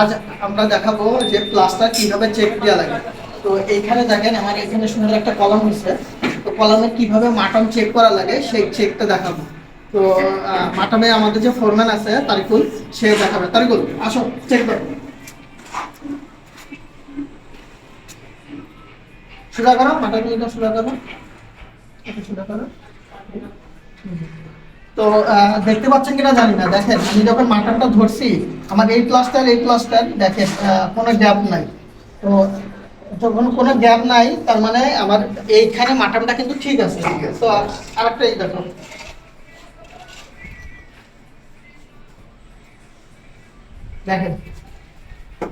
আজ আমরা দেখাবো যে প্লাস্টার কীভাবে চেক দেওয়া লাগে। তো এইখানে দেখেন, আমার এখানে সুন্দর একটা কলম হচ্ছে তো কলমে কীভাবে মাটন চেক করা লাগে, সেই চেকটা দেখাবো। তো মাটনে আমাদের যে ফোরম্যান আছে, তারিকুল, সে দেখাবে। তারিকুল, আসো চেক করো। সোজা করো মাটনগুলো সোজা করো। সোজা করো। তো দেখতে পাচ্ছেন কিনা জানি না। দেখেন আমি যখন মাটনটা ধরছি আমার এই প্লাস্টার এই প্লাস্টার দেখেন কোনো গ্যাপ নাই। তো যখন কোনো গ্যাপ নাই তার মানে আমার এইখানে মাটনটা কিন্তু ঠিক আছে। তো আরেকটা এই দেখো। দেখেন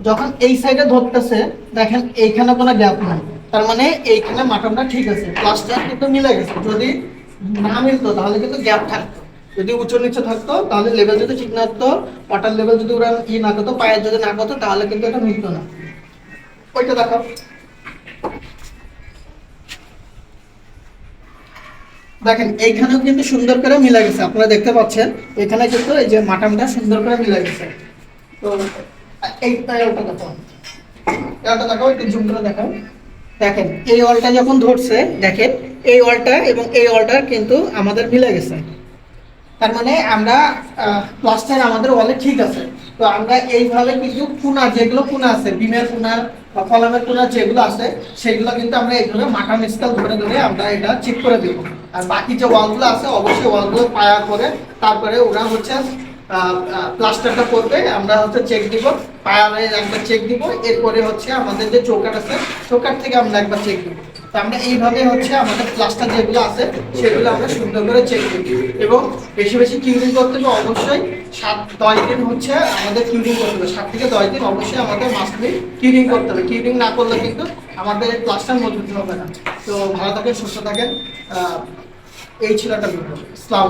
যখন এই সাইডে ধরতেছে দেখেন এইখানে কোনো গ্যাপ নাই। তার মানে এইখানে মাটনটা ঠিক আছে। প্লাস্টার কিন্তু মিলে গেছে। যদি না মিলতো তাহলে কিন্তু গ্যাপ থাকতো। যদি উঁচু নিচে থাকতো, তাহলে লেভেল যদি ঠিক না হতো ওয়াটার লেভেল যদি ওরা ই না করতো, পায়ের যদি না করতো, তাহলে কিন্তু এটা মিলতো না। ওইটা দেখো দেখেন, এইখানেও কিন্তু সুন্দর করে মিলে গেছে, আপনারা দেখতে পাচ্ছেন। এখানে কিন্তু এই যে মাটামটা সুন্দর করে মিলে গেছে। তো, এই ওটা দেখো এটা দেখো একটু জুম করে দেখো দেখেন, এই অলটা যখন ধরছে, দেখেন, এই অলটা এবং এই অলটা কিন্তু আমাদের মিলে গেছে। তার মানে আমরা প্লাস্টার আমাদের ওয়ালে ঠিক আছে। তো আমরা এইভাবে কিছু কুনা যেগুলো কুনা আছে, বিমের কুনা বা কলমের কুনা যেগুলো আছে, সেগুলো কিন্তু আমরা এইভাবে মাটন স্কেল ধরে ধরে আমরা এটা চেক করে দেবো। আর বাকি যে ওয়ালগুলো আছে, অবশ্যই ওয়ালগুলো পায়া করে তারপরে ওরা হচ্ছে প্লাস্টারটা করবে। আমরা হচ্ছে চেক দিব পায়ারে একবার চেক দিব। এরপরে হচ্ছে আমাদের যে চৌকাট আছে চৌকাট থেকে আমরা একবার চেক দিব। তো আমরা এইভাবে হচ্ছে আমাদের প্লাস্টার যেগুলো আছে, সেগুলো আমরা সুন্দর করে চেক করি। এবং বেশি বেশি কিউরিং করতে হবে অবশ্যই সাত, দশ দিন হচ্ছে আমাদের কিউরিং করতে হবে। সাত থেকে দশ দিন অবশ্যই আমাদের মাসলি কিউরিং করতে হবে। কিউরিং না করলে কিন্তু আমাদের এই প্লাস্টার মজবুত হবে না। তো ভালো থাকেন, সুস্থ থাকেন। এই ছিল একটা ভিডিও ইসলাম